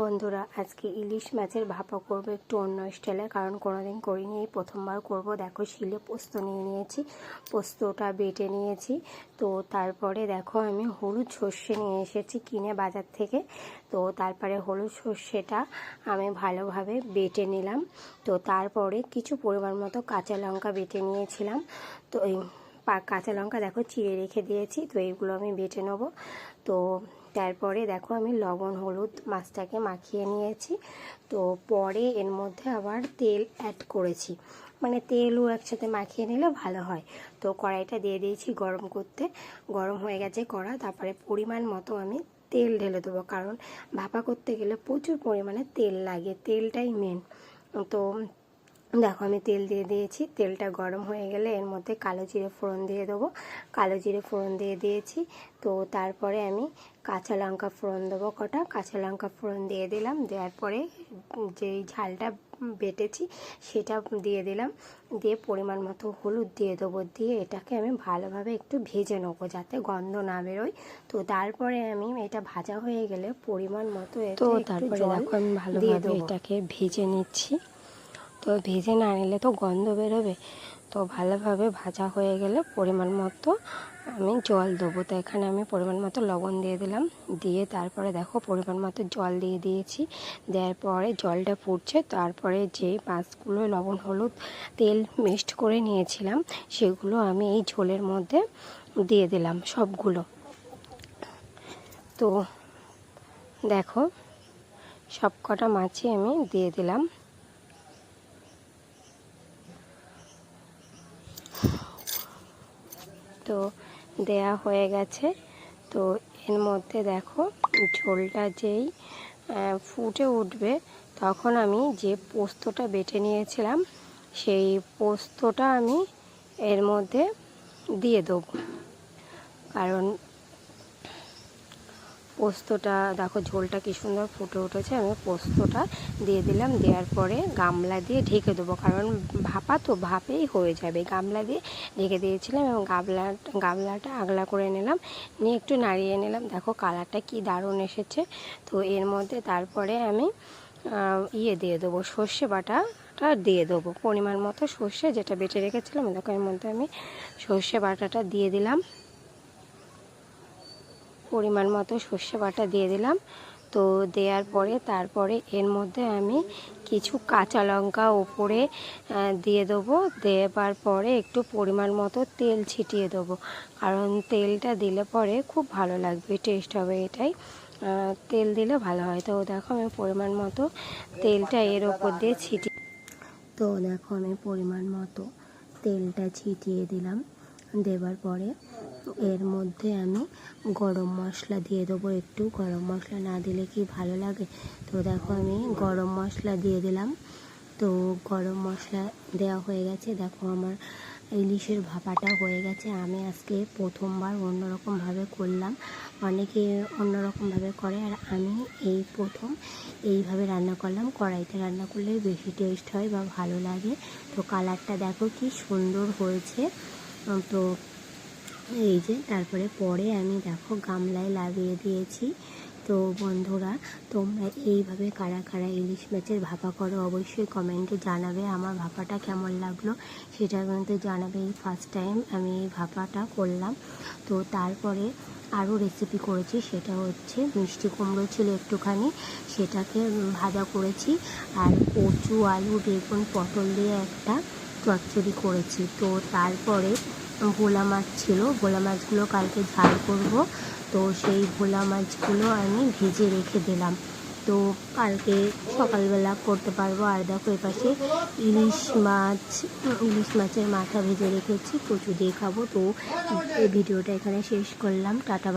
বন্ধুরা, আজকে ইলিশ মাছের ভাপা করব একটু অন্য স্টাইলে কারণ কোনোদিন করিনি, এই প্রথমবার করব। দেখো, শিলে পোস্ত নিয়ে নিয়েছি, পোস্তটা বেটে নিয়েছি। তো তারপরে দেখো, আমি হলুদ সর্ষে নিয়ে এসেছি কিনে বাজার থেকে। তো তারপরে হলুদ সর্ষেটা আমি ভালোভাবে বেটে নিলাম। তো তারপরে কিছু পরিমাণ মতো কাঁচা লঙ্কা বেটে নিয়েছিলাম। তো কাঁচা লঙ্কা দেখো চিড়ে রেখে দিয়েছি, তো এইগুলো আমি বেটে নেব। তো তারপরে দেখো আমি লবণ, হলুদ মাছটাকে মাখিয়ে নিয়েছি। তো পরে এর মধ্যে আবার তেল অ্যাড করেছি। মানে তেলও একসাথে মাখিয়ে নিলে ভালো হয়। তো কড়াইটা দিয়ে দিয়েছি গরম করতে। গরম হয়ে গেছে কড়া, তারপরে পরিমাণ মতো আমি তেল ঢেলে দেবো, কারণ ভাপা করতে গেলে প্রচুর পরিমাণে তেল লাগে, তেলটাই মেন তো দেখো আমি তেল দিয়ে দিয়েছি। তেলটা গরম হয়ে গেলে এর মধ্যে কালো জিরে ফোড়ন দিয়ে দেবো। কালো জিরে ফোড়ন দিয়ে দিয়েছি। তো তারপরে আমি কাঁচা লঙ্কা ফোড়ন দেবো কটা। কাঁচা লঙ্কা ফোড়ন দিয়ে দিলাম। দেওয়ার পরে যেই ঝালটা বেটেছি সেটা দিয়ে দিলাম। দিয়ে পরিমাণ মতো হলুদ দিয়ে দেবো। দিয়ে এটাকে আমি ভালোভাবে একটু ভেজে নেব যাতে গন্ধ না বেরোয়। তো তারপরে আমি এটা ভাজা হয়ে গেলে পরিমাণ মতো তো তারপরে দেখো আমি ভালোভাবে এটাকে ভেজে নিচ্ছি। তো ভেজে না নিলে তো গন্ধ বেরোবে। তো ভালোভাবে ভাজা হয়ে গেলে পরিমাণ মতো আমি জল দেবো। তো এখানে আমি পরিমাণ মতো লবণ দিয়ে দিলাম। দিয়ে তারপরে দেখো পরিমাণ মতো জল দিয়ে দিয়েছি। দেওয়ার পরে জলটা ফুটছে। তারপরে যে মাছগুলো লবণ, হলুদ, তেল মিক্সড করে নিয়েছিলাম, সেগুলো আমি এই ঝোলের মধ্যে দিয়ে দিলাম সবগুলো। তো দেখো সব কটা মাছই আমি দিয়ে দিলাম। তো দেয়া হয়ে গেছে। তো এর মধ্যে দেখো ঝোলটা যেই ফুটে উঠবে, তখন আমি যে পোস্তটা বেটে নিয়েছিলাম, সেই পোস্তটা আমি এর মধ্যে দিয়ে দেবো। কারণ পোস্তটা, দেখো ঝোলটা কি সুন্দর ফুটে উঠেছে, আমি পোস্তটা দিয়ে দিলাম, দেওয়ার পরে গামলা দিয়ে ঢেকে দেবো, কারণ ভাপা তো ভাপেই হয়ে যাবে। গামলা দিয়ে ঢেকে দিয়েছিলাম এবং গামলা, গামলাটা আগলা করে নিলাম, নিয়ে একটু নাড়িয়ে নিলাম। দেখো কালারটা কি দারুণ এসেছে। তো এর মধ্যে তারপরে আমি ইয়ে দিয়ে দেবো, সর্ষে বাটাটা দিয়ে দেবো। পরিমাণ মতো সর্ষে যেটা বেটে রেখেছিলাম, দেখো এর মধ্যে আমি সর্ষে বাটাটা দিয়ে দিলাম। পরিমাণ মতো সর্ষে বাটা দিয়ে দিলাম। তো দেওয়ার পরে তারপরে এর মধ্যে আমি কিছু কাঁচা লঙ্কা ওপরে দিয়ে দেবো। দেওয়ার পরে একটু পরিমাণ মতো তেল ছিটিয়ে দেবো। কারণ তেলটা দিলে পরে খুব ভালো লাগবে টেস্ট হবে এটাই। তেল দিলে ভালো হয়। তো দেখো আমি পরিমাণ মতো তেলটা এর ওপর দিয়ে ছিটিয়ে তো দেখো আমি পরিমাণ মতো তেলটা ছিটিয়ে দিলাম। দেবার পরে এর মধ্যে আমি গরম মশলা দিয়ে দেবো একটু। গরম মশলা না দিলে কি ভালো লাগে? তো দেখো আমি গরম মশলা দিয়ে দিলাম। তো গরম মশলা দেওয়া হয়ে গেছে। দেখো আমার ইলিশের ভাপাটা হয়ে গেছে। আমি আজকে প্রথমবার অন্যরকমভাবে করলাম। অনেকে অন্যরকমভাবে করে। আর আমি এই প্রথম এইভাবে রান্না করলাম। কড়াইতে রান্না করলে বেশি টেস্ট হয় বা ভালো লাগে। তো কালারটা দেখো কি সুন্দর হয়েছে। তো এই যে তারপরে পরে আমি দেখো গামলায় লাগিয়ে দিয়েছি। তো বন্ধুরা, তোমরা এইভাবে কারা কারা ইলিশ মাছের ভাপা করো অবশ্যই কমেন্টে জানাবে আমার ভাপাটা কেমন লাগল। সেটা কিন্তু জানাবে এই ফার্স্ট টাইম আমি এই ভাপাটা করলাম। তো তারপরে আরও রেসিপি করেছি, সেটা হচ্ছে মিষ্টি কুমড়ো ছিল একটুখানি, সেটাকে ভাজা করেছি। আর কচু, আলু, বেগুন, পটল দিয়ে একটা চচ্চড়ি করেছি। তো তারপরে ভোলা মাছ ছিল। ভোলা মাছগুলো কালকে ঝাল করব। তো সেই ভোলা মাছগুলো আমি ভেজে রেখে দিলাম। তো কালকে সকালবেলা করতে পারব। আর দেখো এপাশে ইলিশ মাছ, ইলিশ মাছের মাথা ভেজে রেখেছি। কচু দিয়ে খাব। তো এই ভিডিওটা এখানে শেষ করলাম। টাটা